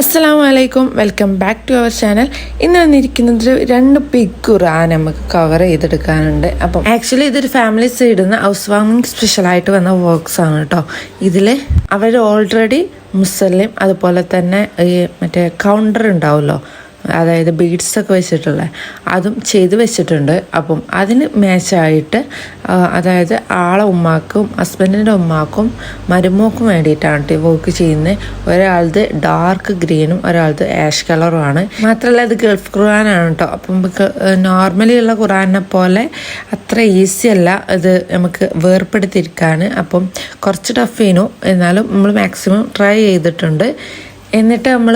അസ്സലാമു വലൈക്കും welcome back to our channel. ഇന്ന് വന്നിരിക്കുന്നത് രണ്ട് ബിഗ് ഖുർആൻ നമുക്ക് കവർ ചെയ്തെടുക്കാനുണ്ട്. അപ്പം ആക്ച്വലി ഇതൊരു ഫാമിലി സൈഡിൽ ഹൗസ് വാമിംഗ് സ്പെഷ്യലായിട്ട് വന്ന വർക്ക്സ് ആണ് കേട്ടോ ഇതിൽ അവർ ഓൾറെഡി മുസ്ലിം അതുപോലെ തന്നെ ഈ മറ്റേ കൗണ്ടർ ഉണ്ടാവുമല്ലോ അതായത് ബീഡ്സ് ഒക്കെ വെച്ചിട്ടുള്ള അതും ചെയ്ത് വെച്ചിട്ടുണ്ട്. അപ്പം അതിന് മാച്ചായിട്ട് അതായത് ആളെ ഉമ്മാക്കും ഹസ്ബൻഡിന്റെ ഉമ്മാക്കും മരുമോക്കും വേണ്ടിയിട്ടാണ് കേട്ടോ വർക്ക് ചെയ്യുന്നത് ഒരാളത് ഡാർക്ക് ഗ്രീനും ഒരാളത് ആഷ് കളറുമാണ് മാത്രമല്ല ഇത് ഗൾഫ് ഖുർആനാണ് കേട്ടോ അപ്പം നമുക്ക് നോർമലി ഉള്ള ഖുറാനെ പോലെ അത്ര ഈസി അല്ല ഇത് നമുക്ക് വേർപ്പെടുത്തിയിരിക്കാൻ അപ്പം കുറച്ച് ടഫ് ചെയ്യുന്നു. എന്നാലും നമ്മൾ മാക്സിമം ട്രൈ ചെയ്തിട്ടുണ്ട്. എന്നിട്ട് നമ്മൾ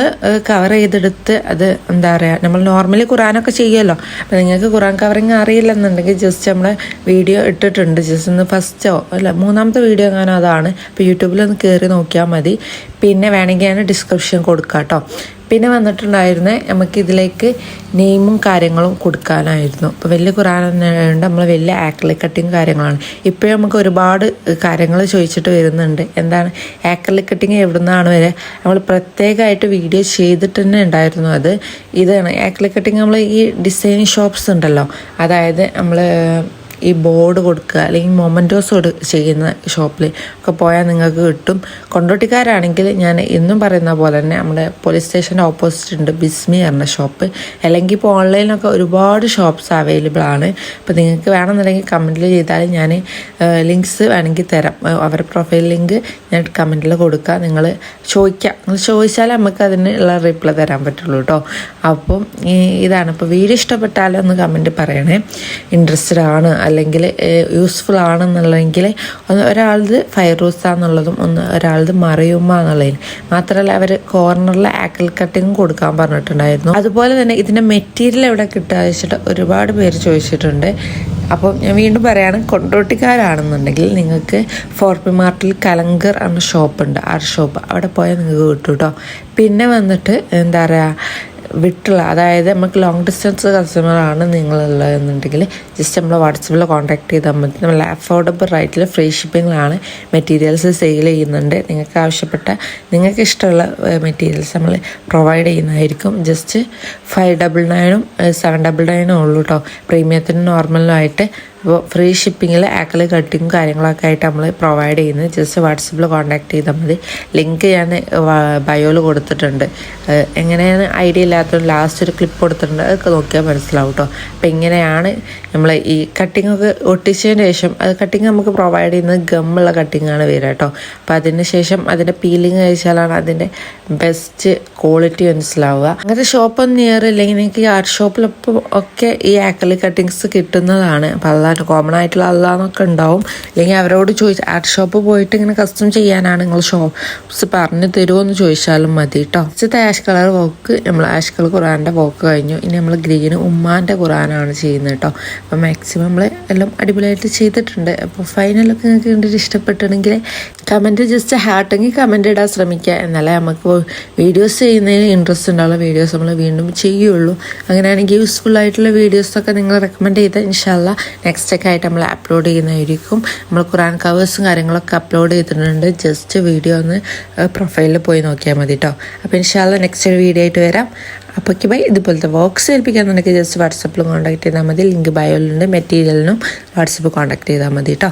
കവർ ചെയ്തെടുത്ത് അത് എന്താ പറയുക നമ്മൾ നോർമലി ഖുറാനൊക്കെ ചെയ്യുമല്ലോ അപ്പം നിങ്ങൾക്ക് ഖുറാൻ കവറിങ് അറിയില്ലെന്നുണ്ടെങ്കിൽ ജസ്റ്റ് നമ്മൾ വീഡിയോ ഇട്ടിട്ടുണ്ട്. ജസ്റ്റ് ഒന്ന് ഫസ്റ്റോ അല്ല മൂന്നാമത്തെ വീഡിയോ എങ്ങാനും അതാണ്. അപ്പോൾ യൂട്യൂബിൽ ഒന്ന് കയറി നോക്കിയാൽ മതി. പിന്നെ വേണമെങ്കിൽ ഞാൻ ഡിസ്ക്രിപ്ഷൻ കൊടുക്കാം കേട്ടോ പിന്നെ വന്നിട്ടുണ്ടായിരുന്നത് നമുക്ക് ഇതിലേക്ക് നെയിമും കാര്യങ്ങളും കൊടുക്കാനായിരുന്നു. അപ്പോൾ വലിയ ഖുറാനുണ്ട് നമ്മൾ വലിയ ആക്രലിക് കട്ടിങ് കാര്യങ്ങളാണ്. ഇപ്പോഴും നമുക്ക് ഒരുപാട് കാര്യങ്ങൾ ചോദിച്ചിട്ട് വരുന്നുണ്ട്. എന്താണ്? ആക്രലിക് കട്ടിങ് എവിടെ നിന്നാണ് വരെ? നമ്മൾ പ്രത്യേകമായിട്ട് വീഡിയോ ചെയ്തിട്ട് തന്നെ ഉണ്ടായിരുന്നു അത്. ഇതാണ്. ആക്രലിക് കട്ടിങ് നമ്മൾ ഈ ഡിസൈൻ ഷോപ്സ് ഉണ്ടല്ലോ. അതായത് നമ്മൾ ഈ ബോർഡ് കൊടുക്കുക അല്ലെങ്കിൽ മൊമെന്റോസ് ചെയ്യുന്ന ഷോപ്പിൽ ഒക്കെ പോയാൽ നിങ്ങൾക്ക് കിട്ടും. കൊണ്ടോട്ടിക്കാരാണെങ്കിൽ ഞാൻ എന്നും പറയുന്ന പോലെ തന്നെ നമ്മുടെ പോലീസ് സ്റ്റേഷന്റെ ഓപ്പോസിറ്റ് ഉണ്ട് ബിസ്മി പറഞ്ഞ ഷോപ്പ് അല്ലെങ്കിൽ ഇപ്പോൾ ഓൺലൈനിലൊക്കെ ഒരുപാട് ഷോപ്പ്സ് അവൈലബിൾ ആണ്. അപ്പോൾ നിങ്ങൾക്ക് വേണമെന്നുണ്ടെങ്കിൽ കമന്റിൽ ചെയ്താൽ ഞാൻ ലിങ്ക്സ് വേണമെങ്കിൽ തരാം. അവരുടെ പ്രൊഫൈൽ ലിങ്ക് ഞാൻ കമന്റിൽ കൊടുക്കുക നിങ്ങൾ ചോദിക്കുക നിങ്ങൾ ചോദിച്ചാൽ നമുക്ക് അതിനുള്ള റിപ്ലൈ തരാൻ പറ്റുള്ളൂ കേട്ടോ. അപ്പം ഇതാണ്. ഇപ്പോൾ വീഡിയോ ഇഷ്ടപ്പെട്ടാലോ എന്ന് കമന്റ് പറയണേ. ഇൻട്രസ്റ്റഡ് ആണ്. അല്ലെങ്കിൽ യൂസ്ഫുൾ ആണെന്നുള്ളതെങ്കിൽ ഒന്ന് ഒരാളത് ഫൈറൂസ എന്നുള്ളതും ഒന്ന് ഒരാളത് മറിയുമ്മ എന്നുള്ളതിന് മാത്രമല്ല അവർ കോർണറിൽ ആക്കിൾ കട്ടിങ് കൊടുക്കാൻ പറഞ്ഞിട്ടുണ്ടായിരുന്നു. അതുപോലെ തന്നെ ഇതിന്റെ മെറ്റീരിയൽ എവിടെ കിട്ടുക വെച്ചിട്ട് ഒരുപാട് പേര് ചോദിച്ചിട്ടുണ്ട്. അപ്പം ഞാൻ വീണ്ടും പറയാണ് കൊണ്ടോട്ടിക്കാരാണെന്നുണ്ടെങ്കിൽ നിങ്ങൾക്ക് ഫോർപ്പി മാർട്ടിൽ കലങ്കർ എന്ന ഷോപ്പുണ്ട് ആ ഷോപ്പ് അവിടെ പോയാൽ നിങ്ങൾക്ക് കിട്ടും കേട്ടോ പിന്നെ വന്നിട്ട് എന്താ പറയുക വിട്ടുള്ള അതായത് നമുക്ക് ലോങ് ഡിസ്റ്റൻസ് കസ്റ്റമറാണ് നിങ്ങളുള്ളതെന്നുണ്ടെങ്കിൽ ജസ്റ്റ് നമ്മൾ വാട്സപ്പിൽ കോൺടാക്ട് ചെയ്താൽ മതി. നമ്മൾ അഫോർഡബിൾ റേറ്റിൽ ഫ്രീ ഷിപ്പിങ്ങിലാണ് മെറ്റീരിയൽസ് സെയിൽ ചെയ്യുന്നുണ്ട്. നിങ്ങൾക്ക് ആവശ്യപ്പെട്ട നിങ്ങൾക്ക് ഇഷ്ടമുള്ള മെറ്റീരിയൽസ് നമ്മൾ പ്രൊവൈഡ് ചെയ്യുന്നതായിരിക്കും. ജസ്റ്റ് ഫൈവ് ഡബിൾ നയനും സെവൻ ഡബിൾ നയനും ഉള്ളൂ കേട്ടോ പ്രീമിയത്തിനും നോർമലിനും ആയിട്ട് അപ്പോൾ ഫ്രീ ഷിപ്പിങ്ങിൽ ആക്കിൾ കട്ടിങ് കാര്യങ്ങളൊക്കെ ആയിട്ട് നമ്മൾ പ്രൊവൈഡ് ചെയ്യുന്നത്. ജസ്റ്റ് വാട്സപ്പിൽ കോൺടാക്ട് ചെയ്താൽ മതി. ലിങ്ക് ഞാൻ ബയോയിൽ കൊടുത്തിട്ടുണ്ട്. എങ്ങനെയാണ് ഐഡിയ ഇല്ലാത്ത ലാസ്റ്റ് ഒരു ക്ലിപ്പ് കൊടുത്തിട്ടുണ്ട്. അതൊക്കെ നോക്കിയാൽ മനസ്സിലാവും കേട്ടോ അപ്പം ഇങ്ങനെയാണ് നമ്മൾ ഈ കട്ടിങ്ങൊക്കെ ഒട്ടിച്ചതിന് ശേഷം അത് കട്ടിങ് നമുക്ക് പ്രൊവൈഡ് ചെയ്യുന്നത് ഗമ്മുള്ള കട്ടിങ്ങാണ് വരിക കേട്ടോ അപ്പോൾ അതിന് ശേഷം അതിന്റെ പീലിങ് കഴിച്ചാലാണ് അതിന്റെ ബെസ്റ്റ് ക്വാളിറ്റി മനസ്സിലാവുക. അങ്ങനത്തെ ഷോപ്പൊന്നും നിയർ ഇല്ലെങ്കിൽ നിങ്ങൾക്ക് ആർട്ട് ഷോപ്പിലൊപ്പം ഒക്കെ ഈ ആക്കലി കട്ടിങ്സ് കിട്ടുന്നതാണ്. അപ്പോൾ കോമൺ ആയിട്ടുള്ള അല്ലാന്നൊക്കെ ഉണ്ടാവും. അല്ലെങ്കിൽ അവരോട് ചോദിച്ചു ആർട്ട് ഷോപ്പ് പോയിട്ട് ഇങ്ങനെ കസ്റ്റം ചെയ്യാനാണ് നിങ്ങൾ ഷോപ്പ്സ് പറഞ്ഞു തരുമോ എന്ന് ചോദിച്ചാലും മതി കേട്ടോ ഫസ്റ്റത്തെ ആഷ് കളർ വോക്ക് നമ്മൾ ആഷ് കളർ ഖുറാന്റെ വോക്ക് കഴിഞ്ഞു. ഇനി നമ്മൾ ഗ്രീന് ഉമ്മാന്റെ ഖുറാനാണ് ചെയ്യുന്നത് കേട്ടോ അപ്പോൾ മാക്സിമം നമ്മൾ എല്ലാം അടിപൊളിയായിട്ട് ചെയ്തിട്ടുണ്ട്. അപ്പോൾ ഫൈനലൊക്കെ നിങ്ങൾക്ക് കണ്ടിട്ട് ഇഷ്ടപ്പെട്ടിട്ടുണ്ടെങ്കിൽ കമന്റ് ജസ്റ്റ് ഹാർട്ടെങ്കിൽ കമന്റ് ഇടാൻ ശ്രമിക്കുക. എന്നാലേ നമുക്ക് വീഡിയോസ് ചെയ്യുന്നതിന് ഇൻട്രസ്റ്റ് ഉണ്ടാവുള്ള. വീഡിയോസ് നമ്മൾ വീണ്ടും ചെയ്യുള്ളൂ. അങ്ങനെയാണെങ്കിൽ യൂസ്ഫുൾ ആയിട്ടുള്ള വീഡിയോസൊക്കെ നിങ്ങൾ റെക്കമെൻഡ് ചെയ്താൽ ഇൻഷാല്ല നെക്സ്റ്റ് ഒക്കെ ആയിട്ട് നമ്മൾ അപ്ലോഡ് ചെയ്യുന്നതായിരിക്കും. നമ്മൾ ഖുറാൻ കവേഴ്സും കാര്യങ്ങളൊക്കെ അപ്ലോഡ് ചെയ്തിട്ടുണ്ട്. ജസ്റ്റ് വീഡിയോ ഒന്ന് പ്രൊഫൈലിൽ പോയി നോക്കിയാൽ മതി കേട്ടോ അപ്പോൾ ഇൻഷാല്ല നെക്സ്റ്റ് ഒരു വീഡിയോ ആയിട്ട് വരാം. അപ്പോൾ ബൈ ഇതുപോലത്തെ വർക്ക്സ് ഏൽപ്പിക്കാന്നുണ്ടെങ്കിൽ ജസ്റ്റ് വാട്സപ്പിൽ കോൺടാക്ട് ചെയ്താൽ മതി. ലിങ്ക് ബയോയിലുണ്ട് മെറ്റീരിയലിനും വാട്സപ്പ് കോൺടാക്ട് ചെയ്താൽ മതി കേട്ടോ